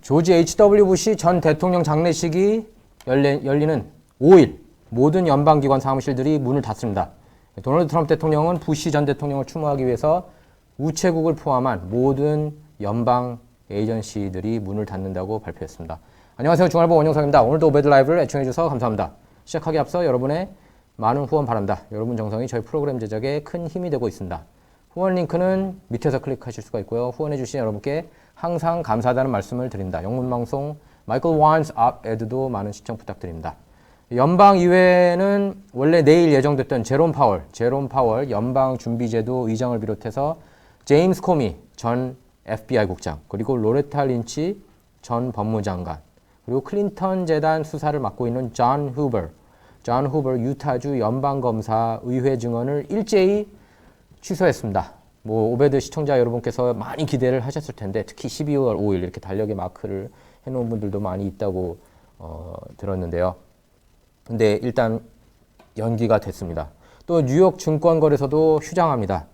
조지 H.W. 부시 전 대통령 장례식이 열리, 열리는 5일 모든 연방기관 사무실들이 문을 닫습니다. 도널드 트럼프 대통령은 부시 전 대통령을 추모하기 위해서 우체국을 포함한 모든 연방 에이전시들이 문을 닫는다고 발표했습니다. 안녕하세요. 중앙일보 원영석입니다. 오늘도 오베드 라이브를 애청해 주셔서 감사합니다. 시작하기 앞서 여러분의 많은 후원 바랍니다. 여러분 정성이 저희 프로그램 제작에 큰 힘이 되고 있습니다. 후원 링크는 밑에서 클릭하실 수가 있고요. 후원해 주신 여러분께 항상 감사하다는 말씀을 드립니다. 영문 방송 마이클 와인스 앞 에드도 많은 시청 부탁드립니다. 연방 의회는 원래 내일 예정됐던 제롬 파월, 제롬 파월 연방 준비제도 의장을 비롯해서 제임스 코미 전 FBI 국장, 그리고 로레타 린치 전 법무장관, 그리고 클린턴 재단 수사를 맡고 있는 존 후버, 존 후버 유타주 연방 검사 의회 증언을 일제히 취소했습니다. 뭐 오베드 시청자 여러분께서 많이 기대를 하셨을 텐데 특히 12월 5일 이렇게 달력에 마크를 해놓은 분들도 많이 있다고 어, 들었는데요. 근데 일단 연기가 됐습니다. 또 뉴욕 증권거래소도 휴장합니다.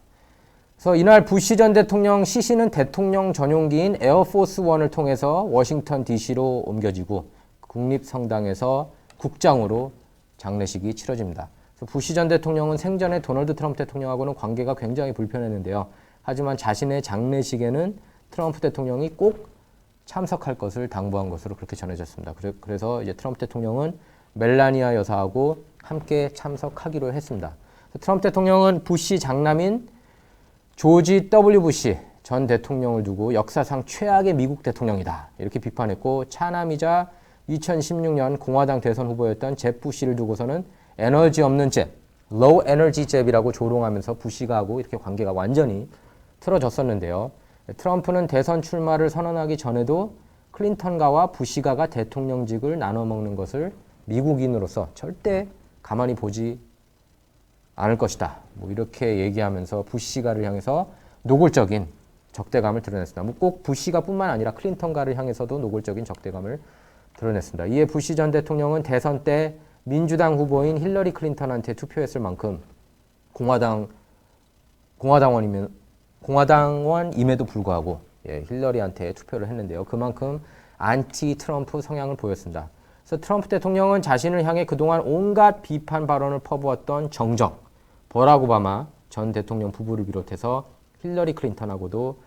그래서 이날 부시 전 대통령 시신은 대통령 전용기인 에어포스 원을 통해서 워싱턴 DC로 옮겨지고 국립성당에서 국장으로 장례식이 치러집니다. 부시 전 대통령은 생전에 도널드 트럼프 대통령하고는 관계가 굉장히 불편했는데요. 하지만 자신의 장례식에는 트럼프 대통령이 꼭 참석할 것을 당부한 것으로 그렇게 전해졌습니다. 그래- 그래서 이제 트럼프 대통령은 멜라니아 여사하고 함께 참석하기로 했습니다. 트럼프 대통령은 부시 장남인 조지 W. 부시 전 대통령을 두고 역사상 최악의 미국 대통령이다. 이렇게 비판했고 차남이자 2016년 공화당 대선 후보였던 제 부시를 두고서는 에너지 없는 잽, low energy 잽이라고 조롱하면서 부시가 하고 이렇게 관계가 완전히 틀어졌었는데요. 트럼프는 대선 출마를 선언하기 전에도 클린턴가와 부시가가 대통령직을 나눠 먹는 것을 미국인으로서 절대 가만히 보지 않을 것이다. 뭐 이렇게 얘기하면서 부시가를 향해서 노골적인 적대감을 드러냈습니다. 뭐 꼭 부시가뿐만 아니라 클린턴가를 향해서도 노골적인 적대감을 드러냈습니다. 이에 부시 전 대통령은 대선 때 민주당 후보인 힐러리 클린턴한테 투표했을 만큼 공화당 공화당원이면 공화당원임에도 불구하고 예, 힐러리한테 투표를 했는데요. 그만큼 안티 트럼프 성향을 보였습니다. 그래서 트럼프 대통령은 자신을 향해 그동안 온갖 비판 발언을 퍼부었던 정적 버락 오바마 전 대통령 부부를 비롯해서 힐러리 클린턴하고도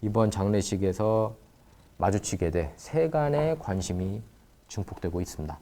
이번 장례식에서 마주치게 돼 세간의 관심이 증폭되고 있습니다.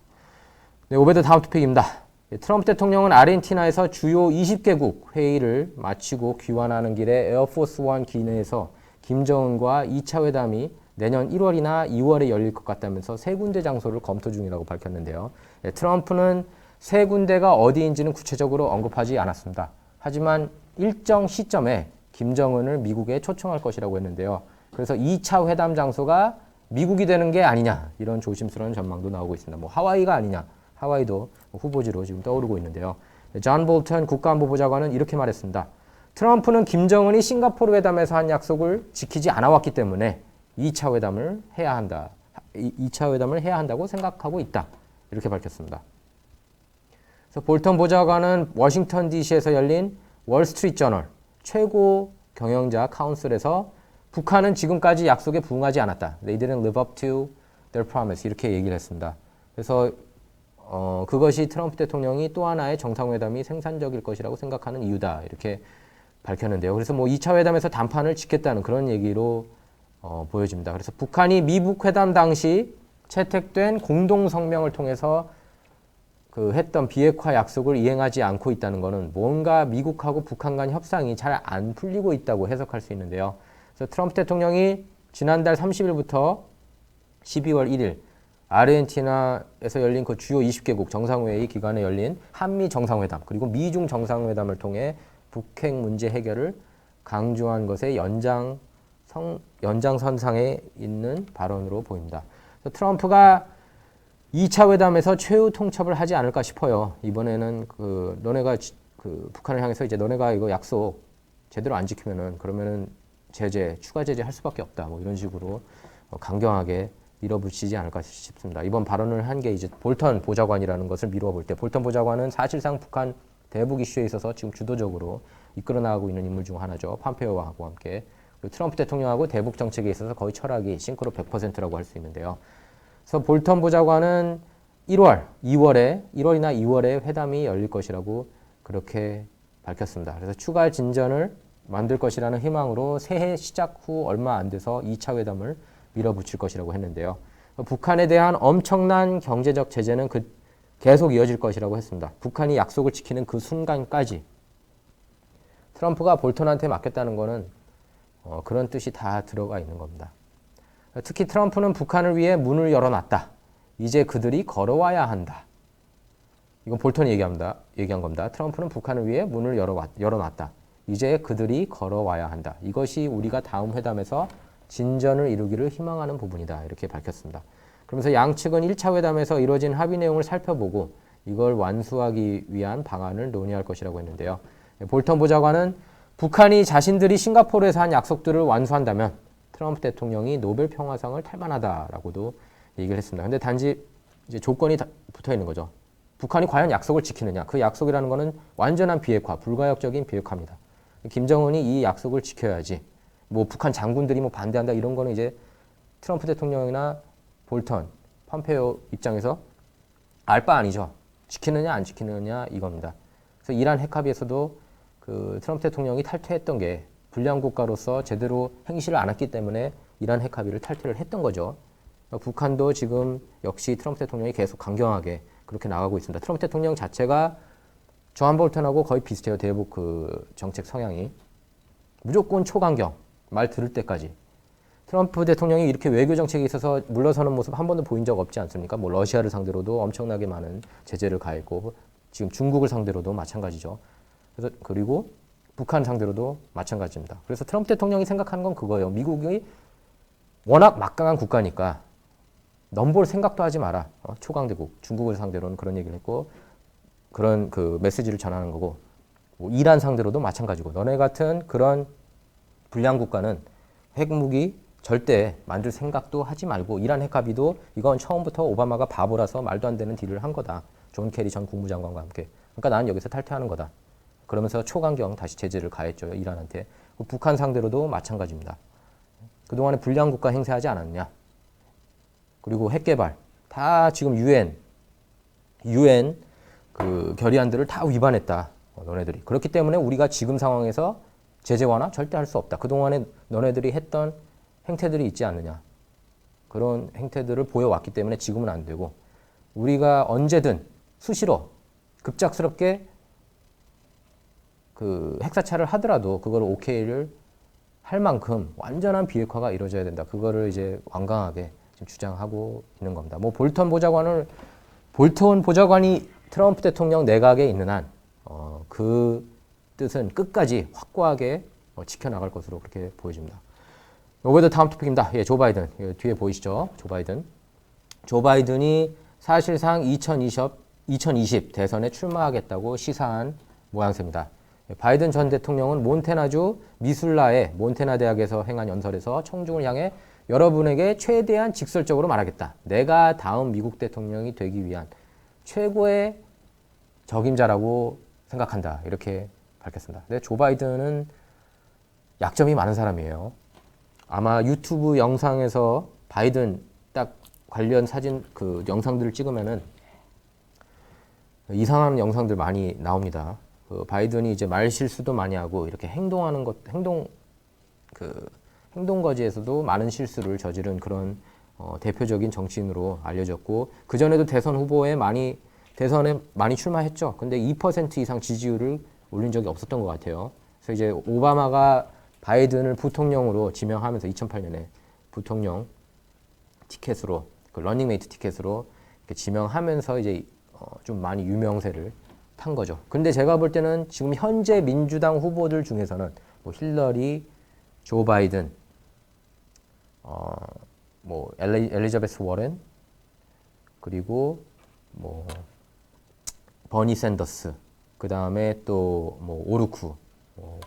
네, 오베드 다음 토픽입니다. 예, 트럼프 대통령은 아르헨티나에서 주요 20개국 회의를 마치고 귀환하는 길에 에어포스 원 기내에서 김정은과 2차 회담이 내년 1월이나 2월에 열릴 것 같다면서 세 군데 장소를 검토 중이라고 밝혔는데요. 예, 트럼프는 세 군데가 어디인지는 구체적으로 언급하지 않았습니다. 하지만 일정 시점에 김정은을 미국에 초청할 것이라고 했는데요. 그래서 2차 회담 장소가 미국이 되는 게 아니냐 이런 조심스러운 전망도 나오고 있습니다. 뭐 하와이가 아니냐 하와이도 후보지로 지금 떠오르고 있는데요. 존 볼턴 국가안보보좌관은 이렇게 말했습니다. 트럼프는 김정은이 싱가포르 회담에서 한 약속을 지키지 않아 왔기 때문에 2차 회담을 해야 한다. 2차 회담을 해야 한다고 생각하고 있다. 이렇게 밝혔습니다. 그래서 볼턴 보좌관은 워싱턴 DC에서 열린 월스트리트 저널 최고 경영자 카운슬에서 북한은 지금까지 약속에 부응하지 않았다. They didn't live up to their promise. 이렇게 얘기를 했습니다. 그래서 어, 그것이 트럼프 대통령이 또 하나의 정상회담이 생산적일 것이라고 생각하는 이유다. 이렇게 밝혔는데요. 그래서 뭐 2차 회담에서 단판을 짓겠다는 그런 얘기로 어, 보여집니다. 그래서 북한이 미북 회담 당시 채택된 공동 성명을 통해서 그 했던 비핵화 약속을 이행하지 않고 있다는 것은 뭔가 미국하고 북한 간 협상이 잘 안 풀리고 있다고 해석할 수 있는데요. 그래서 트럼프 대통령이 지난달 30일부터 12월 1일 아르헨티나에서 열린 그 주요 20개국 정상회의 기간에 열린 한미 정상회담 그리고 미중 정상회담을 통해 북핵 문제 해결을 강조한 것의 연장 성, 연장선상에 있는 발언으로 보입니다. 트럼프가 2차 회담에서 최후 통첩을 하지 않을까 싶어요. 이번에는 그 너네가 지, 그 북한을 향해서 이제 너네가 이거 약속 제대로 안 지키면은 그러면은 제재 추가 제재 할 수밖에 없다. 뭐 이런 식으로 강경하게 밀어붙이지 않을까 싶습니다. 이번 발언을 한 게 이제 볼턴 보좌관이라는 것을 미루어 때 볼턴 보좌관은 사실상 북한 대북 이슈에 있어서 지금 주도적으로 이끌어 나가고 있는 인물 중 하나죠. 팜페오와 하고 함께 트럼프 대통령하고 대북 정책에 있어서 거의 철학이 싱크로 100%라고 할 수 있는데요. 그래서 볼턴 보좌관은 1월, 2월에 1월이나 2월에 회담이 열릴 것이라고 그렇게 밝혔습니다. 그래서 추가 진전을 만들 것이라는 희망으로 새해 시작 후 얼마 안 돼서 2차 회담을 밀어붙일 것이라고 했는데요. 북한에 대한 엄청난 경제적 제재는 그 계속 이어질 것이라고 했습니다. 북한이 약속을 지키는 그 순간까지 트럼프가 볼턴한테 맡겼다는 것은 어, 그런 뜻이 다 들어가 있는 겁니다. 특히 트럼프는 북한을 위해 문을 열어놨다. 이제 그들이 걸어와야 한다. 이건 볼턴이 얘기합니다. 얘기한 겁니다. 트럼프는 북한을 위해 문을 열어 열어놨다. 이제 그들이 걸어와야 한다. 이것이 우리가 다음 회담에서 진전을 이루기를 희망하는 부분이다. 이렇게 밝혔습니다. 그러면서 양측은 1차 회담에서 이루어진 합의 내용을 살펴보고 이걸 완수하기 위한 방안을 논의할 것이라고 했는데요. 볼턴 보좌관은 북한이 자신들이 싱가포르에서 한 약속들을 완수한다면 트럼프 대통령이 노벨 평화상을 탈만하다라고도 얘기를 했습니다. 근데 단지 이제 조건이 붙어 있는 거죠. 북한이 과연 약속을 지키느냐. 그 약속이라는 것은 완전한 비핵화, 불가역적인 비핵화입니다. 김정은이 이 약속을 지켜야지. 뭐 북한 장군들이 뭐 반대한다 이런 거는 이제 트럼프 대통령이나 볼턴, 펌페오 입장에서 알 바 아니죠. 지키느냐 안 지키느냐 이겁니다. 그래서 이란 핵합의에서도 그 트럼프 대통령이 탈퇴했던 게 불량 국가로서 제대로 행실을 안 했기 때문에 이란 핵합의를 탈퇴를 했던 거죠. 북한도 지금 역시 트럼프 대통령이 계속 강경하게 그렇게 나가고 있습니다. 트럼프 대통령 자체가 조한 볼턴하고 거의 비슷해요. 대북 그 정책 성향이 무조건 초강경 말 들을 때까지 트럼프 대통령이 이렇게 외교 정책에 있어서 물러서는 모습 한 번도 보인 적 없지 않습니까? 뭐 러시아를 상대로도 엄청나게 많은 제재를 가했고 지금 중국을 상대로도 마찬가지죠. 그래서 그리고 북한 상대로도 마찬가지입니다. 그래서 트럼프 대통령이 생각하는 건 그거예요. 미국이 워낙 막강한 국가니까 넘볼 생각도 하지 마라. 어? 초강대국 중국을 상대로는 그런 얘기를 했고 그런 그 메시지를 전하는 거고 뭐 이란 상대로도 마찬가지고 너네 같은 그런 불량 국가는 핵무기 절대 만들 생각도 하지 말고 이란 핵합의도 이건 처음부터 오바마가 바보라서 말도 안 되는 딜을 한 거다. 존 캐리 전 국무장관과 함께. 그러니까 나는 여기서 탈퇴하는 거다. 그러면서 초강경 다시 제재를 가했죠. 이란한테. 북한 상대로도 마찬가지입니다. 그동안에 불량 국가 행세하지 않았냐. 그리고 핵 개발. 다 지금 유엔 유엔 그 결의안들을 다 위반했다. 어, 너네들이. 그렇기 때문에 우리가 지금 상황에서 제재 완화 절대 할 수 없다. 그동안에 너네들이 했던 행태들이 있지 않느냐. 그런 행태들을 보여왔기 때문에 지금은 안 되고 우리가 언제든 수시로 급작스럽게 그 핵사찰을 하더라도 그걸 오케이를 할 만큼 완전한 비핵화가 이루어져야 된다. 그거를 이제 완강하게 주장하고 있는 겁니다. 뭐 볼턴 보좌관을 볼턴 보좌관이 트럼프 대통령 내각에 있는 한, 어, 그 뜻은 끝까지 확고하게 어, 지켜나갈 것으로 그렇게 보여집니다. 요거도 다음 토픽입니다. 예, 조 바이든. 예, 뒤에 보이시죠? 조 바이든. 조 바이든이 사실상 2020, 2020 대선에 출마하겠다고 시사한 모양새입니다. 예, 바이든 전 대통령은 몬테나주 미술라의 몬테나 대학에서 행한 연설에서 청중을 향해 여러분에게 최대한 직설적으로 말하겠다. 내가 다음 미국 대통령이 되기 위한 최고의 적임자라고 생각한다. 이렇게 밝혔습니다. 근데 조 바이든은 약점이 많은 사람이에요. 아마 유튜브 영상에서 바이든 딱 관련 사진 그 영상들을 찍으면은 이상한 영상들 많이 나옵니다. 그 바이든이 이제 말 실수도 많이 하고 이렇게 행동하는 것 행동 그 행동 거지에서도 많은 실수를 저지른 그런 어, 대표적인 정치인으로 알려졌고 그 전에도 대선 후보에 많이 대선에 많이 출마했죠. 근데 2% 이상 지지율을 올린 적이 없었던 것 같아요. 그래서 이제 오바마가 바이든을 부통령으로 지명하면서 2008년에 부통령 티켓으로 그 러닝메이트 티켓으로 지명하면서 이제 어, 좀 많이 유명세를 탄 거죠. 근데 제가 볼 때는 지금 현재 민주당 후보들 중에서는 뭐 힐러리, 조 바이든, 어, 뭐 엘리, 엘리자베스 워렌, 그리고 뭐 버니 샌더스, 그 다음에 또 뭐 오르쿠, 뭐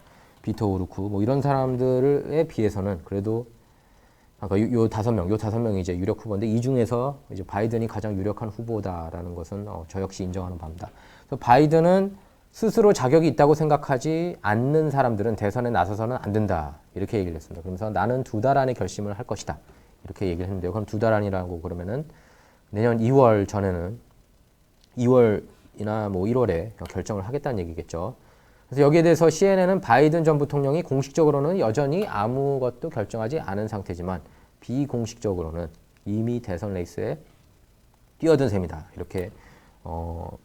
비토 오르쿠, 뭐 이런 사람들에 비해서는 그래도 아까 요, 요 다섯 명, 요 다섯 명이 이제 유력 후보인데 이 중에서 이제 바이든이 가장 유력한 후보다라는 것은 어, 저 역시 인정하는 바입니다. 그래서 바이든은 스스로 자격이 있다고 생각하지 않는 사람들은 대선에 나서서는 안 된다. 이렇게 얘기를 했습니다. 그러면서 나는 두 달 안에 결심을 할 것이다. 이렇게 얘기를 했는데요. 그럼 두 달 안이라고 그러면은 내년 2월 전에는 2월 이나 뭐 1월에 결정을 하겠다는 얘기겠죠. 그래서 여기에 대해서 CNN은 바이든 전 부통령이 공식적으로는 여전히 아무것도 결정하지 않은 상태지만 비공식적으로는 이미 대선 레이스에 뛰어든 셈이다. 이렇게 어,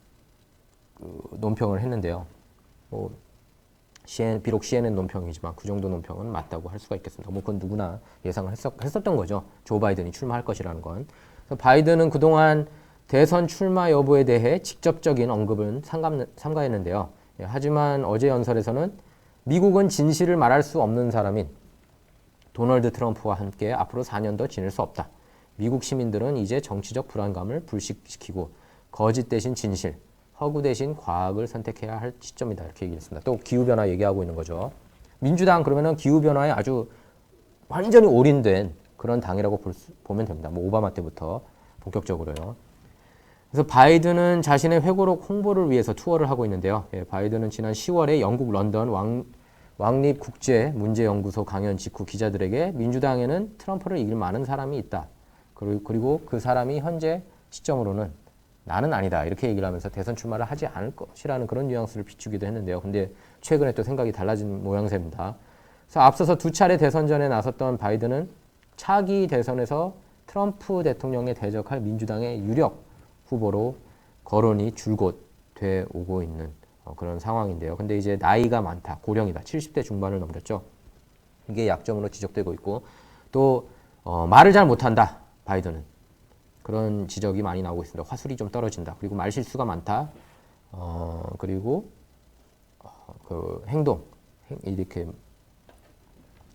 그 논평을 했는데요. 뭐 CNN, 비록 CNN 논평이지만 그 정도 논평은 맞다고 할 수가 있겠습니다. 뭐 그건 누구나 예상을 했었, 했었던 거죠. 조 바이든이 출마할 것이라는 건. 바이든은 그동안 대선 출마 여부에 대해 직접적인 언급은 삼가, 삼가했는데요. 예, 하지만 어제 연설에서는 미국은 진실을 말할 수 없는 사람인 도널드 트럼프와 함께 앞으로 4년 더 지낼 수 없다. 미국 시민들은 이제 정치적 불안감을 불식시키고 거짓 대신 진실, 허구 대신 과학을 선택해야 할 시점이다. 이렇게 얘기했습니다. 또 기후변화 얘기하고 있는 거죠. 민주당 그러면은 기후변화에 아주 완전히 올인된 그런 당이라고 볼 수, 보면 됩니다. 뭐 오바마 때부터 본격적으로요. 그래서 바이든은 자신의 회고록 홍보를 위해서 투어를 하고 있는데요. 예, 바이든은 지난 10월에 영국 런던 왕, 왕립 국제 문제연구소 강연 직후 기자들에게 민주당에는 트럼프를 이길 많은 사람이 있다. 그리고, 그리고 그 사람이 현재 시점으로는 나는 아니다. 이렇게 얘기를 하면서 대선 출마를 하지 않을 것이라는 그런 뉘앙스를 비추기도 했는데요. 근데 최근에 또 생각이 달라진 모양새입니다. 그래서 앞서서 두 차례 대선 전에 나섰던 바이든은 차기 대선에서 트럼프 대통령에 대적할 민주당의 유력 후보로 거론이 줄곧 돼 오고 있는 어, 그런 상황인데요. 근데 이제 나이가 많다, 고령이다, 70대 중반을 넘겼죠. 이게 약점으로 지적되고 있고 또 어, 말을 잘 못한다, 바이든은 그런 지적이 많이 나오고 있습니다. 화술이 좀 떨어진다. 그리고 말 실수가 많다. 어, 그리고 어, 그 행동 행, 이렇게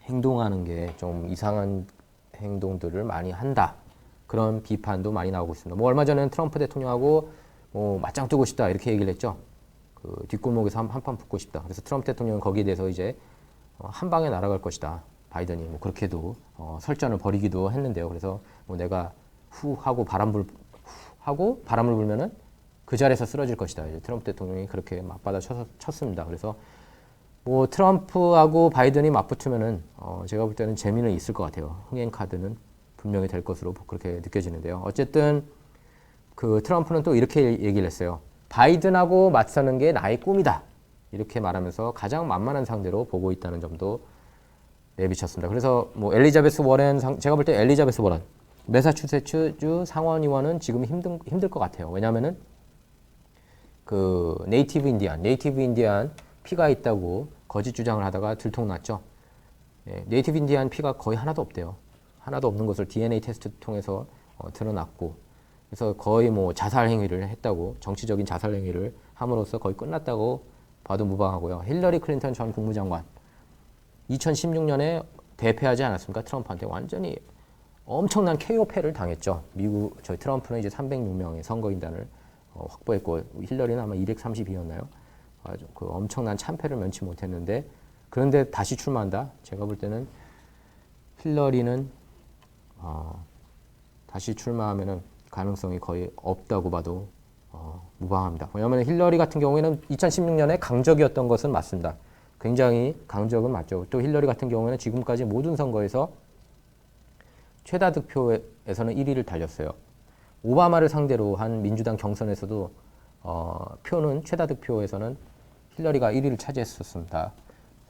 행동하는 게 좀 이상한 행동들을 많이 한다. 그런 비판도 많이 나오고 있습니다. 뭐 얼마 전에는 트럼프 대통령하고 뭐 맞짱 뜨고 싶다 이렇게 얘기를 했죠. 그 뒷골목에서 한판 붙고 싶다. 그래서 트럼프 대통령은 거기에 대해서 이제 어, 한 방에 날아갈 것이다. 바이든이 뭐 그렇게도 어, 설전을 벌이기도 했는데요. 그래서 뭐 내가 후 하고 바람 불후 하고 바람을 불면은 그 자리에서 쓰러질 것이다. 이제 트럼프 대통령이 그렇게 맞받아 쳤, 쳤습니다. 그래서 뭐 트럼프하고 바이든이 맞붙으면은 어, 제가 볼 때는 재미는 있을 것 같아요. 흥행 카드는 분명히 될 것으로 그렇게 느껴지는데요. 어쨌든 그 트럼프는 또 이렇게 얘기를 했어요. 바이든하고 맞서는 게 나의 꿈이다. 이렇게 말하면서 가장 만만한 상대로 보고 있다는 점도 내비쳤습니다. 그래서 뭐 엘리자베스 워렌 상, 제가 볼 때 엘리자베스 워렌 매사추세츠주 상원의원은 지금 힘든 힘들 것 같아요. 왜냐하면은 그 네이티브 인디안, 네이티브 인디안 피가 있다고 거짓 주장을 하다가 들통났죠. 예, 네이티브 인디안 피가 거의 하나도 없대요. 하나도 없는 것을 DNA 테스트 통해서 어, 드러났고 그래서 거의 뭐 자살 행위를 했다고 정치적인 자살 행위를 함으로써 거의 끝났다고 봐도 무방하고요. 힐러리 클린턴 전 국무장관 2016년에 대패하지 않았습니까? 트럼프한테 완전히 엄청난 KO 패를 당했죠. 미국 저희 트럼프는 이제 306명의 선거인단을 어, 확보했고 힐러리는 아마 232였나요? 아주 그 엄청난 참패를 면치 못했는데 그런데 다시 출마한다. 제가 볼 때는 힐러리는 어, 다시 출마하면은 가능성이 거의 없다고 봐도 어, 무방합니다. 왜냐하면 힐러리 같은 경우에는 2016년에 강적이었던 것은 맞습니다. 굉장히 강적은 맞죠. 또 힐러리 같은 경우에는 지금까지 모든 선거에서 최다 득표에서는 1위를 달렸어요. 오바마를 상대로 한 민주당 경선에서도 어, 표는 최다 득표에서는 힐러리가 1위를 차지했었습니다.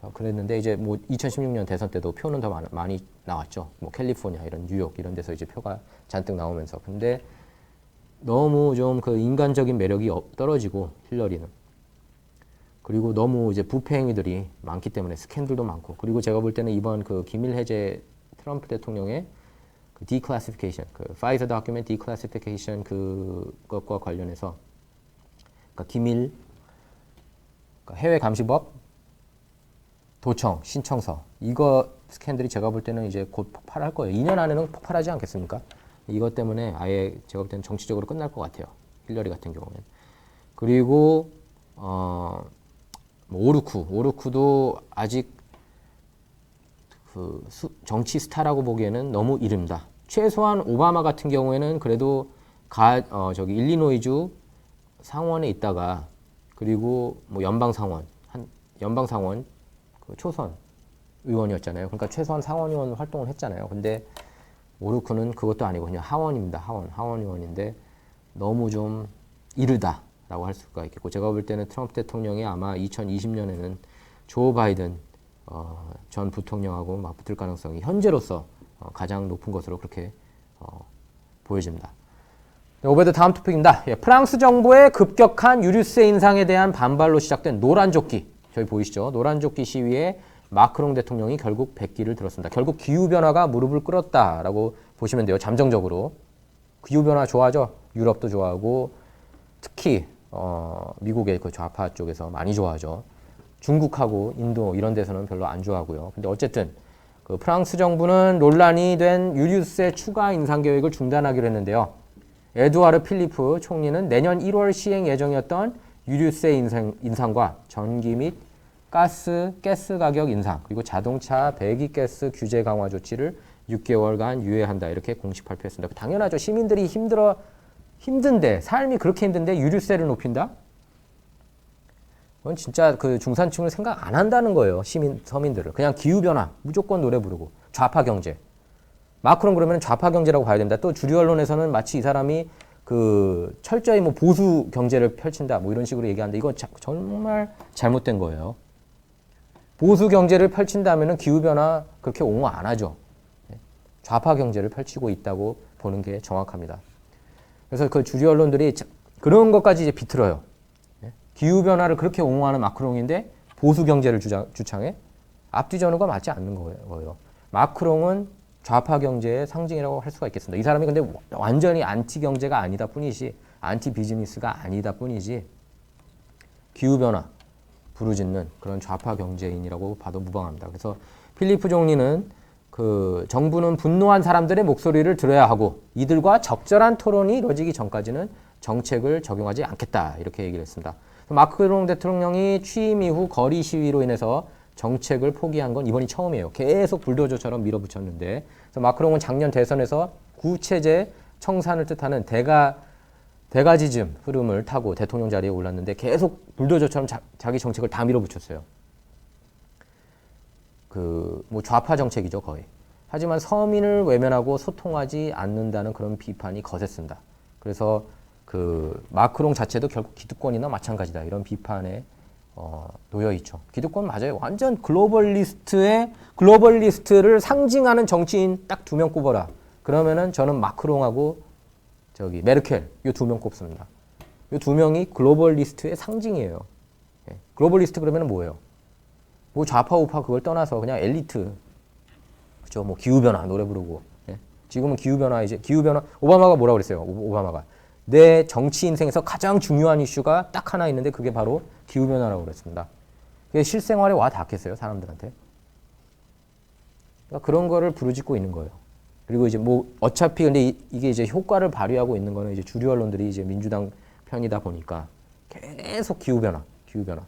어, 그랬는데 이제 뭐 2016년 대선 때도 표는 더 많, 많이 나왔죠. 뭐 캘리포니아 이런 뉴욕 이런 데서 이제 표가 잔뜩 나오면서. 근데 너무 좀 그 인간적인 매력이 떨어지고 힐러리는. 그리고 너무 이제 부패 행위들이 많기 때문에 스캔들도 많고. 그리고 제가 볼 때는 이번 그 기밀 해제 트럼프 대통령의 그 declassification, 그 Pfizer document declassification 그것과 관련해서 그러니까 기밀 그러니까 해외 감시법 도청 신청서 이거 스캔들이 제가 볼 때는 이제 곧 폭발할 거예요. 2년 안에는 폭발하지 않겠습니까? 이것 때문에 아예 제가 볼 때는 정치적으로 끝날 것 같아요. 힐러리 같은 경우는 그리고 어, 뭐 오르쿠 오르쿠도 아직 그 수, 정치 스타라고 보기에는 너무 이릅니다. 최소한 오바마 같은 경우에는 그래도 가 어, 저기 일리노이주 상원에 있다가 그리고 뭐 연방 상원 한 연방 상원 그 초선 의원이었잖아요. 그러니까 최소한 상원 의원 활동을 했잖아요. 근데 오르크는 그것도 아니고 그냥 하원입니다. 하원 하원 의원인데 너무 좀 이르다라고 할 수가 있겠고 제가 볼 때는 트럼프 대통령이 아마 2020년에는 조 바이든 어, 전 부통령하고 맞붙을 가능성이 현재로서 어, 가장 높은 것으로 그렇게 어, 보여집니다. 네, 오베드 다음 토픽입니다. 예, 프랑스 정부의 급격한 유류세 인상에 대한 반발로 시작된 노란 조끼 저희 보이시죠? 노란 조끼 시위에 마크롱 대통령이 결국 백기를 들었습니다. 결국 기후 변화가 무릎을 꿇었다라고 보시면 돼요. 잠정적으로 기후 변화 좋아하죠. 유럽도 좋아하고 특히 어, 미국의 그 좌파 쪽에서 많이 좋아하죠. 중국하고 인도 이런 데서는 별로 안 좋아하고요. 근데 어쨌든 그 프랑스 정부는 논란이 된 유류세 추가 인상 계획을 중단하기로 했는데요. 에두아르 필리프 총리는 내년 1월 시행 예정이었던 유류세 인상, 인상 과 전기 및 가스, 가스 가격 인상, 그리고 자동차 배기가스 규제 강화 조치를 6개월간 유예한다. 이렇게 공식 발표했습니다. 당연하죠. 시민들이 힘들어, 힘든데, 삶이 그렇게 힘든데 유류세를 높인다? 그건 진짜 그 중산층을 생각 안 한다는 거예요. 시민, 서민들을. 그냥 기후변화, 무조건 노래 부르고. 좌파 경제. 마크론 그러면 좌파 경제라고 봐야 된다. 또 주류 언론에서는 마치 이 사람이 그 철저히 뭐 보수 경제를 펼친다. 뭐 이런 식으로 얘기하는데 이건 자, 정말 잘못된 거예요. 보수 경제를 펼친다면은 기후 변화 그렇게 옹호 안 하죠. 좌파 경제를 펼치고 있다고 보는 게 정확합니다. 그래서 그 주류 언론들이 자- 그런 것까지 이제 비틀어요. 기후 변화를 그렇게 옹호하는 마크롱인데 보수 경제를 주장, 주창해 앞뒤 전후가 맞지 않는 거예요. 마크롱은 좌파 경제의 상징이라고 할 수가 있겠습니다. 이 사람이 근데 완전히 안티 경제가 아니다 뿐이지 안티 비즈니스가 아니다 뿐이지 기후 변화 부르짖는 그런 좌파 경제인이라고 봐도 무방합니다. 그래서 필리프 총리는 그 정부는 분노한 사람들의 목소리를 들어야 하고 이들과 적절한 토론이 이루어지기 전까지는 정책을 적용하지 않겠다 이렇게 얘기를 했습니다. 마크롱 대통령이 취임 이후 거리 시위로 인해서 정책을 포기한 건 이번이 처음이에요. 계속 불도저처럼 밀어붙였는데 그래서 마크롱은 작년 대선에서 구체제 청산을 뜻하는 대가 대가지즘 흐름을 타고 대통령 자리에 올랐는데 계속 불도저처럼 자, 기 정책을 다 밀어붙였어요. 그 뭐 좌파 정책이죠 거의. 하지만 서민을 외면하고 소통하지 않는다는 그런 비판이 거셌습니다. 그래서 그 마크롱 자체도 결국 기득권이나 마찬가지다 이런 비판에 어, 놓여 있죠. 기득권 맞아요. 완전 글로벌리스트의 글로벌리스트를 상징하는 정치인 딱 두 명 꼽아라. 그러면은 저는 마크롱하고 저기 메르켈 이 두 명 꼽습니다. 이 두 명이 글로벌리스트의 상징이에요. 예. 글로벌리스트 그러면 뭐예요? 뭐 좌파 우파 그걸 떠나서 그냥 엘리트 그죠? 뭐 기후 변화 노래 부르고 예. 지금은 기후 변화 이제 기후 변화 오바마가 뭐라 그랬어요? 오- 오바마가 내 정치 인생에서 가장 중요한 이슈가 딱 하나 있는데 그게 바로 기후 변화라고 그랬습니다. 그게 실생활에 와 닿겠어요 사람들한테. 그러니까 그런 거를 부르짖고 있는 거예요. 그리고 이제 뭐 어차피 근데 이, 이게 이제 효과를 발휘하고 있는 거는 이제 주류 언론들이 이제 민주당 편이다 보니까 계속 기후 변화, 기후 변화.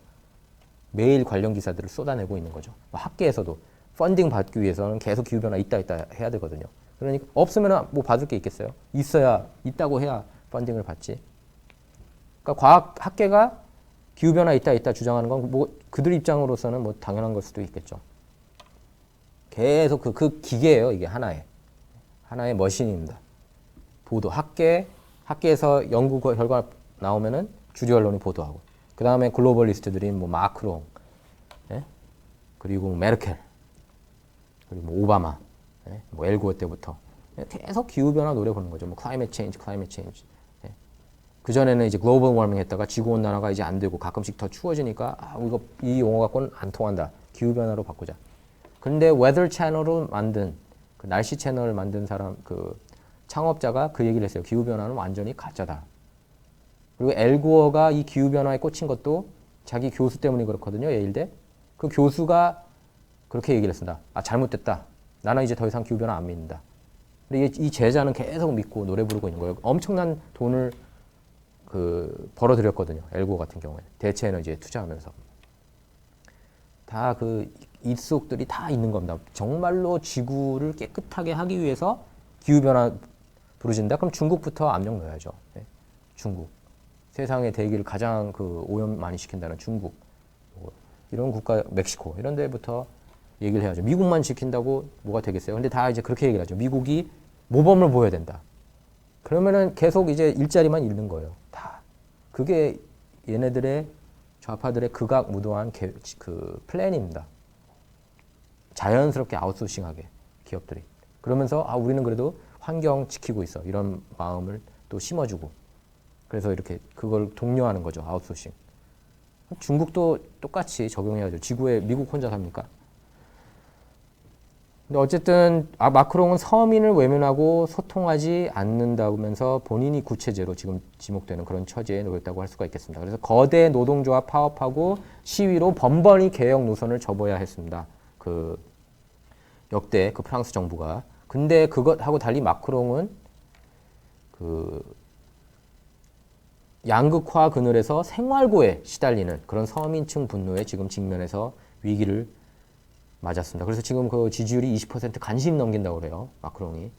매일 관련 기사들을 쏟아내고 있는 거죠. 뭐 학계에서도 펀딩 받기 위해서는 계속 기후 변화 있다 있다 해야 되거든요. 그러니까 없으면 뭐 받을 게 있겠어요? 있어야 있다고 해야 펀딩을 받지. 그러니까 과학 학계가 기후 변화 있다 있다 주장하는 건 뭐 그들 입장으로서는 뭐 당연한 걸 수도 있겠죠. 계속 그, 그 기계예요 이게 하나의 하나의 머신입니다. 보도 학계 학계에서 연구 거- 결과 나오면은 주류 언론이 보도하고 그 다음에 글로벌리스트들인 뭐 마크롱 예? 그리고 메르켈 그리고 뭐 오바마 예? 뭐 엘고어 때부터 예, 계속 기후 변화 부르는 거죠. 뭐 클라이밋 그 전에는 이제 글로벌 워밍 했다가 지구 온난화가 이제 안 되고 가끔씩 더 추워지니까 아, 이거 이 용어 갖고는 안 통한다. 기후 변화로 바꾸자. 근데 웨더 채널을 만든 그 날씨 채널을 만든 사람 그 창업자가 그 얘기를 했어요. 기후 변화는 완전히 가짜다. 그리고 엘고어가 이 기후 변화에 꽂힌 것도 자기 교수 때문에 그렇거든요. 예일대. 그 교수가 그렇게 얘기를 했습니다. 아 잘못됐다. 나는 이제 더 이상 기후 변화 안 믿는다. 근데 이- 이 제자는 계속 믿고 노래 부르고 있는 거예요. 엄청난 돈을 그 벌어들였거든요. 엘고 같은 경우에 대체 에너지에 투자하면서 다 그 입속들이 다 있는 겁니다. 정말로 지구를 깨끗하게 하기 위해서 기후 변화 부르진다. 그럼 중국부터 압력 넣어야죠. 네. 중국 세상의 대기를 가장 그 오염 많이 시킨다는 중국 뭐 이런 국가 멕시코 이런 데부터 얘기를 해야죠. 미국만 지킨다고 뭐가 되겠어요? 근데 다 이제 그렇게 얘기를 하죠. 미국이 모범을 보여야 된다. 그러면은 계속 이제 일자리만 잃는 거예요. 다. 그게 얘네들의 좌파들의 극악 무도한 개- 그 플랜입니다. 자연스럽게 아웃소싱하게 기업들이. 그러면서 아 우리는 그래도 환경 지키고 있어 이런 마음을 또 심어주고 그래서 이렇게 그걸 독려하는 거죠 아웃소싱. 중국도 똑같이 적용해야죠. 지구에 미국 혼자 삽니까? 근데 어쨌든 아, 마크롱은 서민을 외면하고 소통하지 않는다면서 본인이 구체제로 지금 지목되는 그런 처지에 놓였다고 할 수가 있겠습니다. 그래서 거대 노동조합 파업하고 시위로 번번이 개혁 노선을 접어야 했습니다. 그 역대 그 프랑스 정부가 근데 그것하고 달리 마크롱은 그 양극화 그늘에서 생활고에 시달리는 그런 서민층 분노에 지금 직면해서 위기를 맞았습니다. 그래서 지금 그 지지율이 20% 간신히 넘긴다고 그래요. 마크롱이.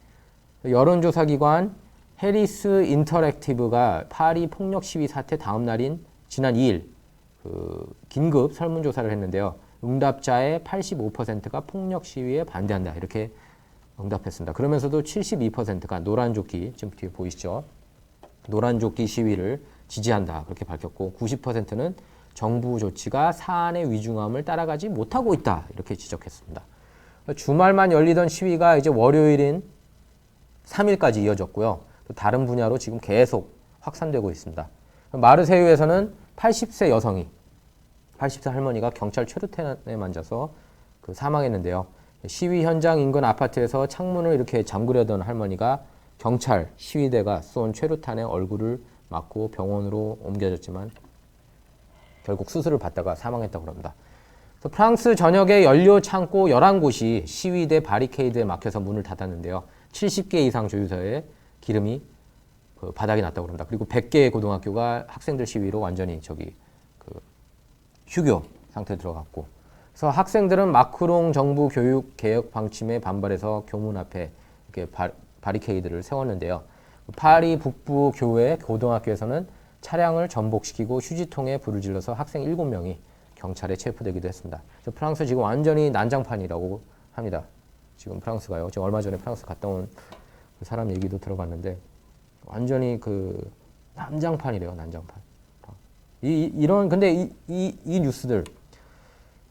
여론조사 기관 해리스 인터랙티브가 파리 폭력 시위 사태 다음 날인 지난 2일 그 긴급 설문조사를 했는데요. 응답자의 85%가 폭력 시위에 반대한다. 이렇게 응답했습니다. 그러면서도 72%가 노란 조끼 지금 뒤에 보이시죠? 노란 조끼 시위를 지지한다. 그렇게 밝혔고 90%는 정부 조치가 사안의 위중함을 따라가지 못하고 있다. 이렇게 지적했습니다. 주말만 열리던 시위가 이제 월요일인 3일까지 이어졌고요. 또 다른 분야로 지금 계속 확산되고 있습니다. 마르세유에서는 80세 여성이 80세 할머니가 경찰 최루탄에 만져서 그 사망했는데요. 시위 현장 인근 아파트에서 창문을 이렇게 잠그려던 할머니가 경찰 시위대가 쏜 최루탄에 얼굴을 맞고 병원으로 옮겨졌지만 결국 수술을 받다가 사망했다고 합니다. 프랑스 전역의 연료 창고 11곳이 시위대 바리케이드에 막혀서 문을 닫았는데요. 70개 이상 조유서에 기름이 그 바닥이 났다고 합니다. 그리고 100개의 고등학교가 학생들 시위로 완전히 저기 그 휴교 상태에 들어갔고 그래서 학생들은 마크롱 정부 교육 개혁 방침에 반발해서 교문 앞에 이렇게 바, 바리케이드를 세웠는데요. 파리 북부 교회 고등학교에서는 차량을 전복시키고 휴지통에 불을 질러서 학생 7명이 경찰에 체포되기도 했습니다. 프랑스 지금 완전히 난장판이라고 합니다. 지금 프랑스가요. 지금 얼마 전에 프랑스 갔다 온 그 사람 얘기도 들어봤는데 완전히 그 난장판이래요. 난장판. 이, 이- 이런 근데 이, 이, 이 뉴스들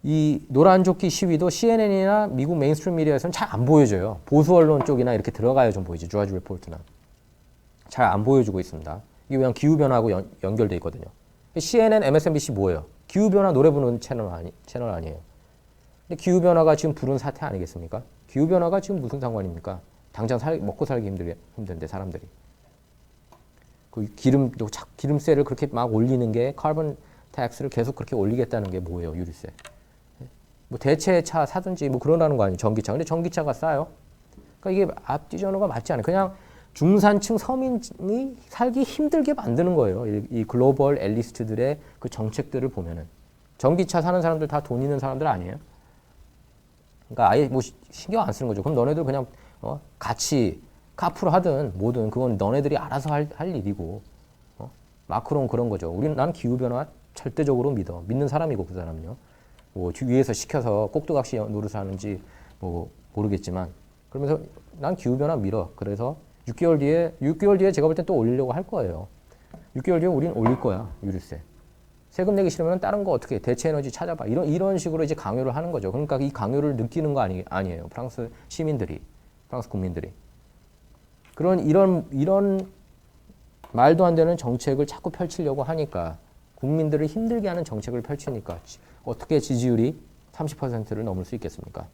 이 노란 조끼 시위도 CNN이나 미국 메인스트림 미디어에서는 잘 안 보여줘요. 보수 언론 쪽이나 이렇게 들어가야 좀 보이지. 주아지 리포트나 잘 안 보여주고 있습니다. 이게 그냥 기후 변화하고 연, 연결돼 있거든요. CNN, MSNBC 뭐예요? 기후 변화 노래 부르는 채널 아니 채널 아니에요. 근데 기후 변화가 지금 부른 사태 아니겠습니까? 기후 변화가 지금 무슨 상관입니까? 당장 살, 먹고 살기 힘들, 힘든데 사람들이 그 기름도 자- 기름세를 그렇게 막 올리는 게 카본 텍스를 계속 그렇게 올리겠다는 게 뭐예요? 유류세. 뭐 대체 차 사든지 뭐 그러라는 거 아니에요? 전기차. 근데 전기차가 싸요. 그러니까 이게 앞뒤 전후가 맞지 않아요. 그냥 중산층 서민이 살기 힘들게 만드는 거예요. 이, 이 글로벌 엘리스트들의 그 정책들을 보면은 전기차 사는 사람들 다 돈 있는 사람들 아니에요? 그러니까 아예 뭐 시- 신경 안 쓰는 거죠. 그럼 너네들 그냥 어? 같이 카풀 하든 뭐든 그건 너네들이 알아서 할, 할 일이고 어? 마크론 그런 거죠. 우리는 난 기후 변화 절대적으로 믿어. 믿는 사람이고 그 사람은요. 뭐 뒤- 위에서 시켜서 꼭두각시 노릇을 하는지 뭐 모르겠지만 그러면서 난 기후 변화 밀어. 그래서 6개월 뒤에 6개월 뒤에 제가 볼 땐 또 올리려고 할 거예요. 6개월 뒤에 우린 올릴 거야 유류세. 세금 내기 싫으면 다른 거 어떻게 해? 대체 에너지 찾아봐. 이런 이런 식으로 이제 강요를 하는 거죠. 그러니까 이 강요를 느끼는 거 아니 아니에요. 프랑스 시민들이, 프랑스 국민들이. 그런 이런 이런 말도 안 되는 정책을 자꾸 펼치려고 하니까 국민들을 힘들게 하는 정책을 펼치니까 지- 어떻게 지지율이 30%를 넘을 수 있겠습니까?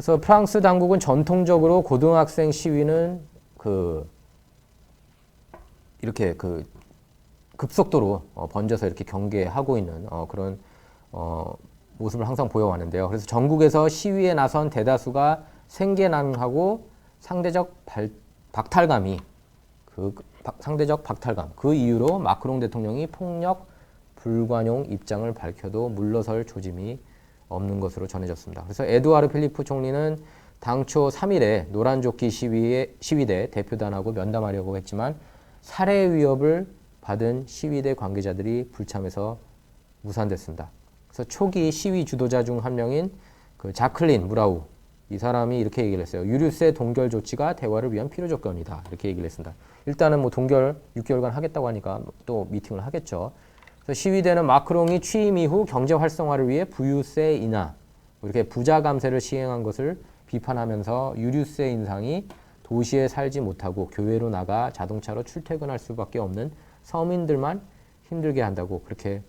그래서 프랑스 당국은 전통적으로 고등학생 시위는 그 이렇게 그 급속도로 어, 번져서 이렇게 경계하고 있는 어, 그런 어, 모습을 항상 보여왔는데요. 그래서 전국에서 시위에 나선 대다수가 생계난하고 상대적 발, 박탈감이 그 박- 상대적 박탈감 그 이유로 마크롱 대통령이 폭력 불관용 입장을 밝혀도 물러설 조짐이 없는 것으로 전해졌습니다. 그래서 에두아르 필리프 총리는 당초 3일에 노란조끼 시위에, 시위대 대표단하고 면담하려고 했지만 살해 위협을 받은 시위대 관계자들이 불참해서 무산됐습니다. 그래서 초기 시위 주도자 중 한 명인 그 자클린 무라우 이 사람이 이렇게 얘기를 했어요. 유류세 동결 조치가 대화를 위한 필요 조건이다. 이렇게 얘기를 했습니다. 일단은 뭐 동결 6개월간 하겠다고 하니까 또 미팅을 하겠죠. 시위대는 마크롱이 취임 이후 경제 활성화를 위해 부유세 인하, 뭐 이렇게 부자 감세를 시행한 것을 비판하면서 유류세 인상이 도시에 살지 못하고 교외로 나가 자동차로 출퇴근할 수밖에 없는 서민들만 힘들게 한다고 그렇게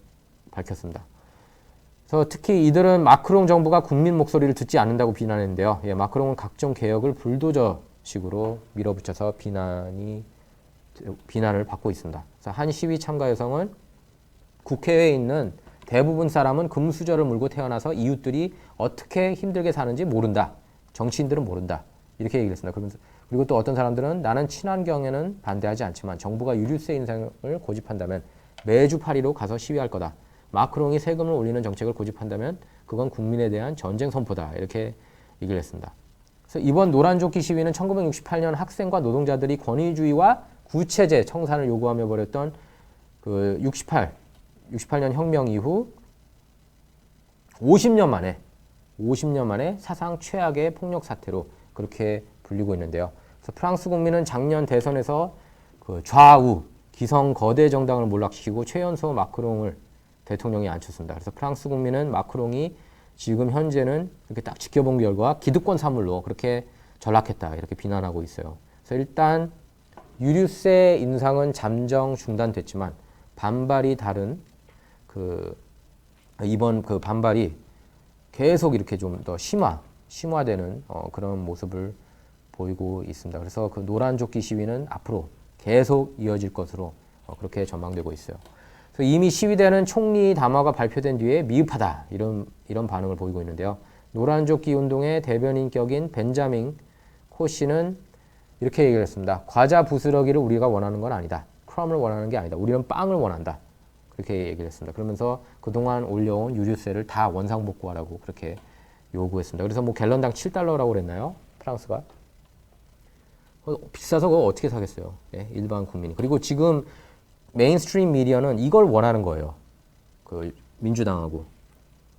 밝혔습니다. 그래서 특히 이들은 마크롱 정부가 국민 목소리를 듣지 않는다고 비난했는데요. 예, 마크롱은 각종 개혁을 불도저식으로 밀어붙여서 비난이 비난을 받고 있습니다. 한 시위 참가 여성은 국회에 있는 대부분 사람은 금수저를 물고 태어나서 이웃들이 어떻게 힘들게 사는지 모른다. 정치인들은 모른다. 이렇게 얘기를 했습니다. 그러면서 그리고 또 어떤 사람들은 나는 친환경에는 반대하지 않지만 정부가 유류세 인상을 고집한다면 매주 파리로 가서 시위할 거다. 마크롱이 세금을 올리는 정책을 고집한다면 그건 국민에 대한 전쟁 선포다. 이렇게 얘기를 했습니다. 그래서 이번 노란조끼 시위는 1968년 학생과 노동자들이 권위주의와 구체제 청산을 요구하며 벌였던 그 68, 68년 혁명 이후 50년 만에 50년 만에 사상 최악의 폭력 사태로 그렇게 불리고 있는데요. 그래서 프랑스 국민은 작년 대선에서 그 좌우 기성 거대 정당을 몰락시키고 최연소 마크롱을 대통령이 앉혔습니다. 그래서 프랑스 국민은 마크롱이 지금 현재는 이렇게 딱 지켜본 결과 기득권 사물로 그렇게 전락했다 이렇게 비난하고 있어요. 그래서 일단 유류세 인상은 잠정 중단됐지만 반발이 다른 그 이번 그 반발이 계속 이렇게 좀 더 심화 심화되는 어, 그런 모습을 보이고 있습니다. 그래서 그 노란 조끼 시위는 앞으로 계속 이어질 것으로 어, 그렇게 전망되고 있어요. 그래서 이미 시위대는 총리 담화가 발표된 뒤에 미흡하다 이런 이런 반응을 보이고 있는데요. 노란 조끼 운동의 대변인격인 벤자민 코 씨는 이렇게 얘기를 했습니다. 과자 부스러기를 우리가 원하는 건 아니다. 크럼을 원하는 게 아니다. 우리는 빵을 원한다. 그렇게 얘기를 했습니다. 그러면서 그동안 올려온 유류세를 다 원상복구하라고 그렇게 요구했습니다. 그래서 뭐 갤런당 7달러라고 그랬나요? 프랑스가. 어, 비싸서 그거 어떻게 사겠어요? 예, 일반 국민이. 그리고 지금 메인스트림 미디어는 이걸 원하는 거예요. 그 민주당하고.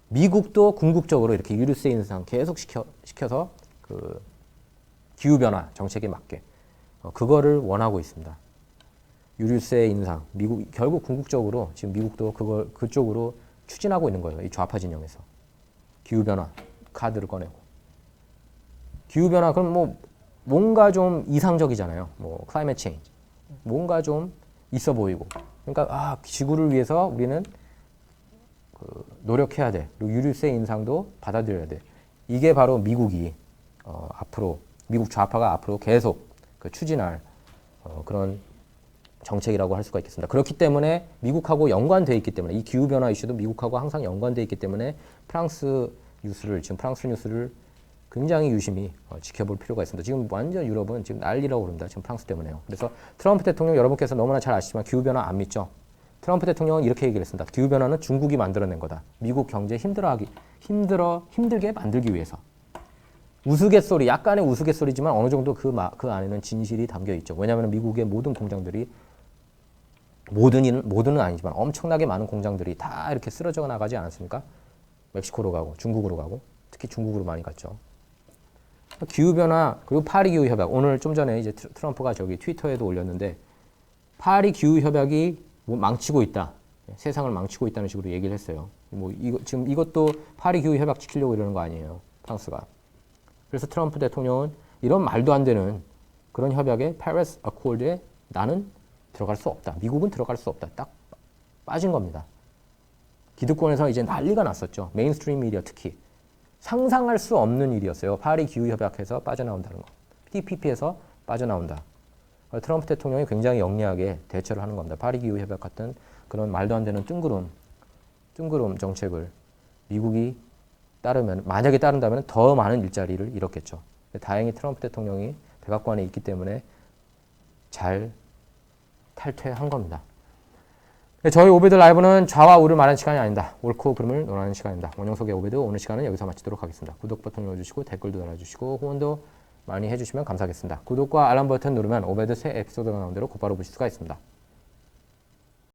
미국도 궁극적으로 이렇게 유류세 인상 계속 시켜, 시켜서 그 기후변화 정책에 맞게 어, 그거를 원하고 있습니다. 유류세 인상, 미국 결국 궁극적으로 지금 미국도 그걸 그쪽으로 추진하고 있는 거예요. 이 좌파 진영에서 기후 변화 카드를 꺼내고 기후 변화 그럼 뭐 뭔가 좀 이상적이잖아요. 뭐 클라이맥 체인지 뭔가 좀 있어 보이고 그러니까 아 지구를 위해서 우리는 그 노력해야 돼. 그리고 유류세 인상도 받아들여야 돼. 이게 바로 미국이 어, 앞으로 미국 좌파가 앞으로 계속 그 추진할 어, 그런 정책이라고 할 수가 있겠습니다. 그렇기 때문에 미국하고 연관되어 있기 때문에 이 기후 변화 이슈도 미국하고 항상 연관되어 있기 때문에 프랑스 뉴스를 지금 프랑스 뉴스를 굉장히 유심히 어, 지켜볼 필요가 있습니다. 지금 완전 유럽은 지금 난리라고 그럽니다. 지금 프랑스 때문에요. 그래서 트럼프 대통령 여러분께서 너무나 잘 아시지만 기후 변화 안 믿죠. 트럼프 대통령은 이렇게 얘기를 했습니다. 기후 변화는 중국이 만들어낸 거다. 미국 경제 힘들어하기 힘들어 힘들게 만들기 위해서. 우스갯소리, 약간의 우스갯소리지만 어느 정도 그, 마, 그 안에는 진실이 담겨 있죠. 왜냐하면 미국의 모든 공장들이 모든 일, 모든은 아니지만 엄청나게 많은 공장들이 다 이렇게 쓰러져 나가지 않았습니까? 멕시코로 가고 중국으로 가고 특히 중국으로 많이 갔죠. 기후 변화 그리고 파리 기후 협약 오늘 좀 전에 이제 트럼프가 저기 트위터에도 올렸는데 파리 기후 협약이 뭐 망치고 있다. 세상을 망치고 있다는 식으로 얘기를 했어요. 뭐 이거 지금 이것도 파리 기후 협약 지키려고 이러는 거 아니에요. 프랑스가. 그래서 트럼프 대통령은 이런 말도 안 되는 그런 협약에 파리스 어코드에 나는 들어갈 수 없다. 미국은 들어갈 수 없다. 딱 빠진 겁니다. 기득권에서 이제 난리가 났었죠. 메인스트림 미디어 특히. 상상할 수 없는 일이었어요. 파리 기후협약에서 빠져나온다는 거. TPP에서 빠져나온다. 트럼프 대통령이 굉장히 영리하게 대처를 하는 겁니다. 파리 기후협약 같은 그런 말도 안 되는 뜬구름, 뜬구름 정책을 미국이 따르면, 만약에 따른다면 더 많은 일자리를 잃었겠죠. 다행히 트럼프 대통령이 백악관에 있기 때문에 잘 탈퇴한 겁니다. 네, 저희 오베드 라이브는 좌와 우를 말하는 시간이 아니다. 옳고 그름을 논하는 시간입니다. 원영 속의 오베드 오늘 시간은 여기서 마치도록 하겠습니다. 구독 버튼 눌러주시고 댓글도 달아주시고 후원도 많이 해주시면 감사하겠습니다. 구독과 알람 버튼 누르면 오베드 새 에피소드가 나온 대로 곧바로 보실 수가 있습니다.